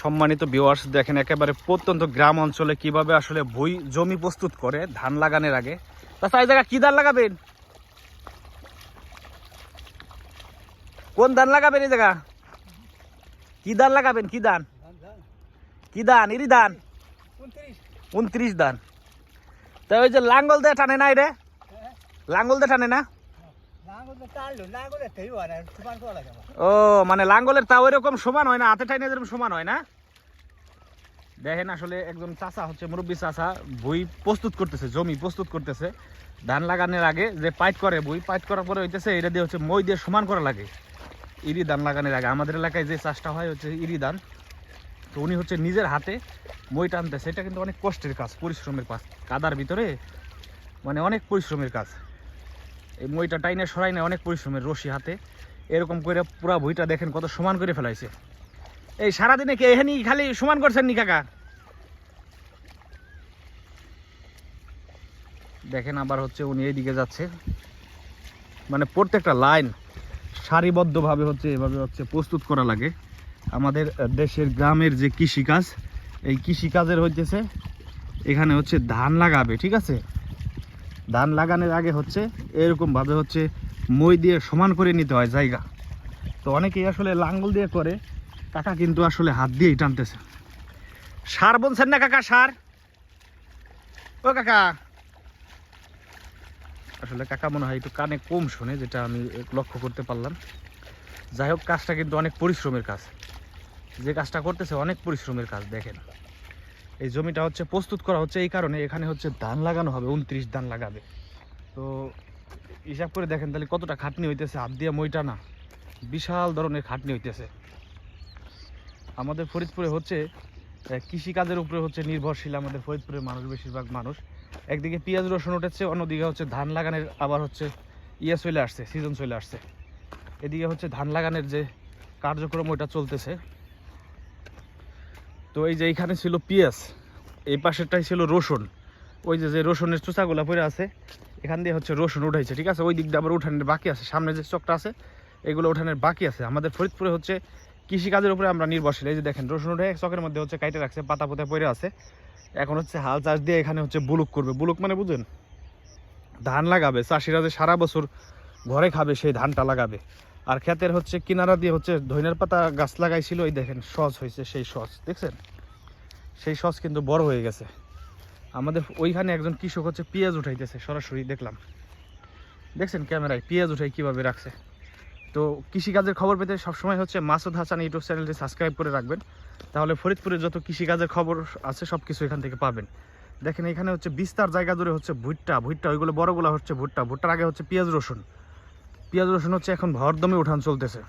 সম্মানিত ভিউয়ার্স দেখেন একেবারে প্রত্যন্ত গ্রাম অঞ্চলে কীভাবে আসলে ভুই জমি প্রস্তুত করে ধান লাগানোর আগে। তাছাড়া এই জায়গা কি ধান লাগাবেন? কোন ধান লাগাবেন এই জায়গা? কি ধান লাগাবেন? কি ধান? কি ধান? ইরি ধান? উনত্রিশ ধান। তা ওই যে লাঙ্গল দিয়ে টানে না রে লাঙ্গল দিয়ে টানে না? ও মানে লাঙ্গলের তাও এরকম সমান হয় না, হাতে টাইনে এরকম সমান হয় না? দেখেন আসলে একজন চাচা হচ্ছে, মুরব্বী চাচা বই প্রস্তুত করতেছে, জমি প্রস্তুত করতেছে। ধান লাগানোর আগে যে পাইট করে বই পাইট করার পরে হইতেছে, এটা দিয়ে হচ্ছে মই দিয়ে সমান করা লাগে। ইরি ধান লাগানোর আগে, আমাদের এলাকায় যে চাষটা হয় হচ্ছে ইরি ধান, তো উনি হচ্ছে নিজের হাতে মই টানতেছে। এটা কিন্তু অনেক কষ্টের কাজ, পরিশ্রমের কাজ। কাদার ভিতরে মানে অনেক পরিশ্রমের কাজ। এই মইটা টাইনে সরাই না অনেক পরিশ্রমের রশি হাতে। এরকম করে পুরা বইটা দেখেন কত সমান করে ফেলাইছে। এই সারাদিনে কি এখানে খালি সমান করছেন নি কাকা? দেখেন আবার হচ্ছে উনি এইদিকে যাচ্ছে। মানে প্রত্যেকটা লাইন সারিবদ্ধভাবে হচ্ছে এভাবে হচ্ছে প্রস্তুত করা লাগে। আমাদের দেশের গ্রামের যে কৃষিকাজ, এই কৃষিকাজের হইতেছে এখানে হচ্ছে ধান লাগাবে, ঠিক আছে? ধান লাগানোর আগে হচ্ছে এরকমভাবে হচ্ছে মই দিয়ে সমান করে নিতে হয় জায়গা। তো অনেকেই আসলে লাঙ্গল দিয়ে করে, কাকা কিন্তু আসলে হাত দিয়েই টানতেছে। সার বলছেন না কাকা সার? ও কাকা। আসলে কাকা মনে হয় একটু কানে কম শোনে, যেটা আমি লক্ষ্য করতে পারলাম। যাই হোক, কাজটা কিন্তু অনেক পরিশ্রমের কাজ। যে কাজটা করতেছে অনেক পরিশ্রমের কাজ, দেখেন। এই জমিটা হচ্ছে প্রস্তুত করা হচ্ছে এই কারণে এখানে হচ্ছে ধান লাগানো হবে, উনত্রিশ ধান লাগাবে। তো হিসাব করে দেখেন তাহলে কতটা খাটনি হইতেছে, হাত দিয়ে মইটা না, বিশাল ধরনের খাটনি হইতেছে। আমাদের ফরিদপুরে হচ্ছে কৃষিকাজের উপরে হচ্ছে নির্ভরশীল আমাদের ফরিদপুরের মানুষ, বেশিরভাগ মানুষ। একদিকে পেঁয়াজ, রসুন উঠেছে, অন্যদিকে হচ্ছে ধান লাগানোর আবার হচ্ছে ইয়ে চলে আসছে সিজন চলে আসছে। এদিকে হচ্ছে ধান লাগানোর যে কার্যক্রম, ওইটা চলতেছে। তো এই যে এইখানে ছিল পেঁয়াজ, এই পাশেরটাই ছিল রসুন। ওই যে যে রসুনের চোচাগুলা পড়ে আছে, এখান দিয়ে হচ্ছে রসুন উঠাইছে, ঠিক আছে? ওই দিক দিয়ে আবার উঠানের বাকি আছে, সামনে যে চকটা আছে, এগুলো উঠানের বাকি আছে। আমাদের ফরিদপুরে হচ্ছে কৃষিকাজের উপরে আমরা নির্ভরশীল। এই যে দেখেন, রসুন উঠে চকের মধ্যে হচ্ছে কাইটে রাখছে, পাতা পোতা পড়ে আছে। এখন হচ্ছে হাল চাষ দিয়ে এখানে হচ্ছে বুলুক করবে। বুলুক মানে বুঝেন, ধান লাগাবে। চাষিরা যে সারা বছর ঘরে খাবে, সেই ধানটা লাগাবে। আর ক্ষেতের হচ্ছে কিনারা দিয়ে হচ্ছে ধইনের পাতা গাছ লাগাইছিল, এই দেখেন সজ হয়েছে সেই সজ দেখছেন? সেই সজ কিন্তু বড় হয়ে গেছে। আমাদের ওইখানে একজন কৃষক হচ্ছে পেঁয়াজ উঠাইতেছে, সরাসরি দেখলাম। দেখছেন ক্যামেরায়, পেঁয়াজ উঠাই কীভাবে রাখছে? তো কৃষিকাজের খবর পেতে সবসময় হচ্ছে মাসুদ হাসান ইউটিউব চ্যানেলটি সাবস্ক্রাইব করে রাখবেন। তাহলে ফরিদপুরে যত কৃষিকাজের খবর আছে সব কিছু এখান থেকে পাবেন। দেখেন এখানে হচ্ছে বিস্তার জায়গা জুড়ে হচ্ছে ভুট্টা ভুট্টা ওইগুলো বড়গুলো হচ্ছে ভুট্টা, ভুট্টার আগে হচ্ছে পেঁয়াজ রসুন। পেঁয়াজ রসুন হচ্ছে এখন ভর দমে উঠান চলতেছে।